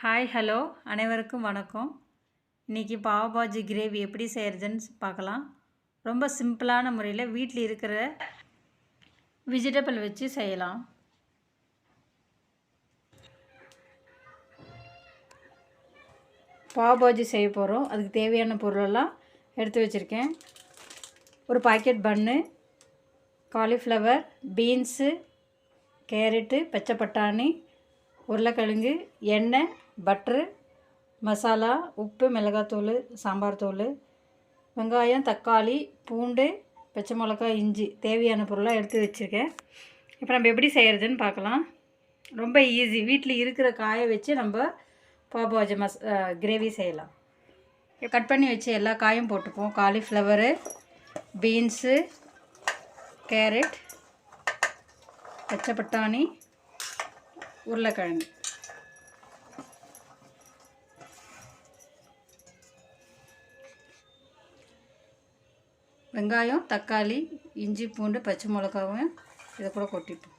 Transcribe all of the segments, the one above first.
Hi hello அனைவருக்கும் வணக்கம். இன்றைக்கி பாவபாஜி கிரேவி எப்படி செய்கிறதுன்னு பார்க்கலாம். ரொம்ப சிம்பிளான முறையில் வீட்டில் இருக்கிற வெஜிடபிள் வச்சு செய்யலாம். பாவபாஜி செய்ய போகிறோம் அதுக்கு தேவையான பொருளெல்லாம் எடுத்து வச்சுருக்கேன். ஒரு packet bun cauliflower beans carrot பச்சை பட்டாணி உருளைக்கிழங்கு எண்ணெய் பட்ரு மசாலா உப்பு மிளகாத்தூள் சாம்பார் தூள் வெங்காயம் தக்காளி பூண்டு பச்சை மிளகாய் இஞ்சி தேவையான பொருளாக எடுத்து வச்சுருக்கேன். இப்போ நம்ம எப்படி செய்கிறதுன்னு பார்க்கலாம். ரொம்ப ஈஸி வீட்டில் இருக்கிற காயை வச்சு நம்ம பாபாஜி மஸ் கிரேவி செய்யலாம். கட் பண்ணி வச்சு எல்லா காயும் போட்டுப்போம் காலிஃப்ளவரு பீன்ஸு கேரட் பச்சை பட்டாணி உருளைக்கிழங்கு. வெங்காயம் தக்காளி இஞ்சி பூண்டு பச்சை மிளகாவும் இதை கூட கொட்டிப்போம்.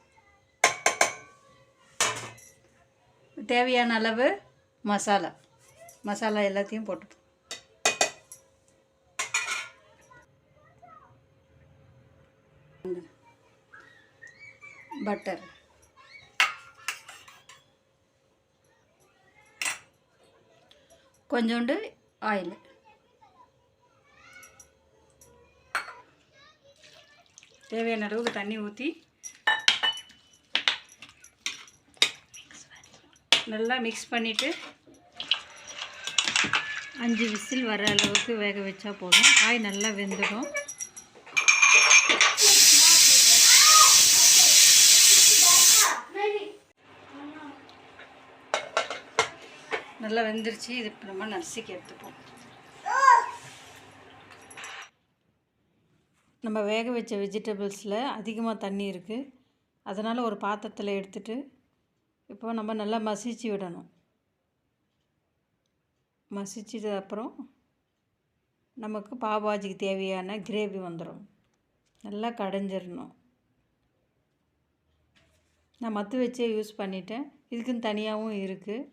தேவையான அளவு மசாலா. மசாலா எல்லாத்தையும் போட்டுப்போம். பட்டர். கொஞ்சோண்டு ஆயில் தேவையான அளவுக்கு தண்ணி ஊற்றி நல்லா மிக்ஸ் பண்ணிவிட்டு அஞ்சு விசில் வர அளவுக்கு வேக வச்சா போதும். காய் நல்லா வெந்துடும். நல்லா வெந்துருச்சு. இது இப்போ நம்ம நசுக்கி எடுத்துப்போம். நம்ம வேக வச்ச வெஜிடபிள்ஸில் அதிகமாக தண்ணி இருக்குது அதனால் ஒரு பாத்திரத்தில் எடுத்துட்டு இப்போ நம்ம நல்லா மசிச்சு விடணும். மசிச்சது அப்புறம் நமக்கு பாபாஜிக்கு தேவையான கிரேவி வந்துடும் நல்லா கடைஞ்சிடணும் நான் மத்து வச்சே யூஸ் பண்ணிட்டேன். இதுக்குன்னு தனியாகவும் இருக்குது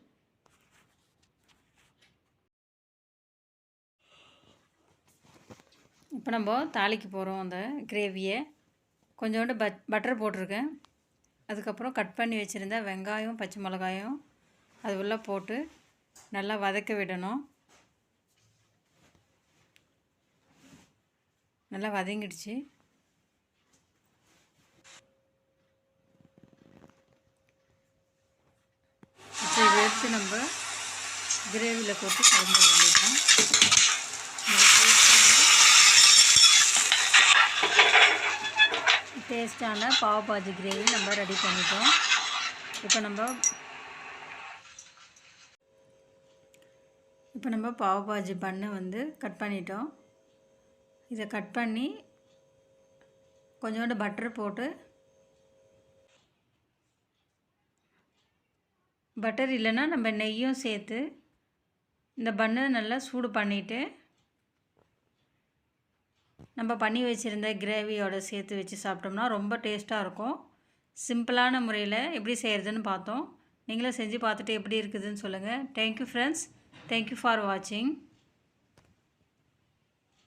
இப்போ நம்ம தாளிக்கு போகிறோம் அந்த கிரேவியை கொஞ்சோண்டு பட் பட்டர் போட்டிருக்கேன். அதுக்கப்புறம் கட் பண்ணி வச்சுருந்த வெங்காயம் பச்சை மிளகாயும் அது உள்ளே போட்டு நல்லா வதக்க விடணும். நல்லா வதங்கிடுச்சு. இதை எடுத்து நம்ம கிரேவியில் போட்டு கலந்து வேண்டியதான் டேஸ்டான பாவபாஜி கிரேவி நம்ம ரெடி பண்ணிட்டோம். இப்போ நம்ம இப்போ நம்ம பாவபாஜி பண்ணை வந்து கட் பண்ணிட்டோம். இதை கட் பண்ணி கொஞ்சோண்டு பட்டர் போட்டு பட்டர் இல்லைன்னா நம்ம நெய்யும் சேர்த்து இந்த பண்ணை நல்லா சூடு பண்ணிவிட்டு நம்ம பண்ணி வச்சுருந்த கிரேவியோட சேர்த்து வச்சு சாப்பிட்டோம்னா ரொம்ப டேஸ்ட்டாக இருக்கும். சிம்பிளான முறையில் எப்படி செய்கிறதுன்னு பார்த்தோம். நீங்களும் செஞ்சு பார்த்துட்டு எப்படி இருக்குதுன்னு சொல்லுங்கள் தேங்க்யூ ஃப்ரெண்ட்ஸ் தேங்க்யூ ஃபார் வாட்சிங்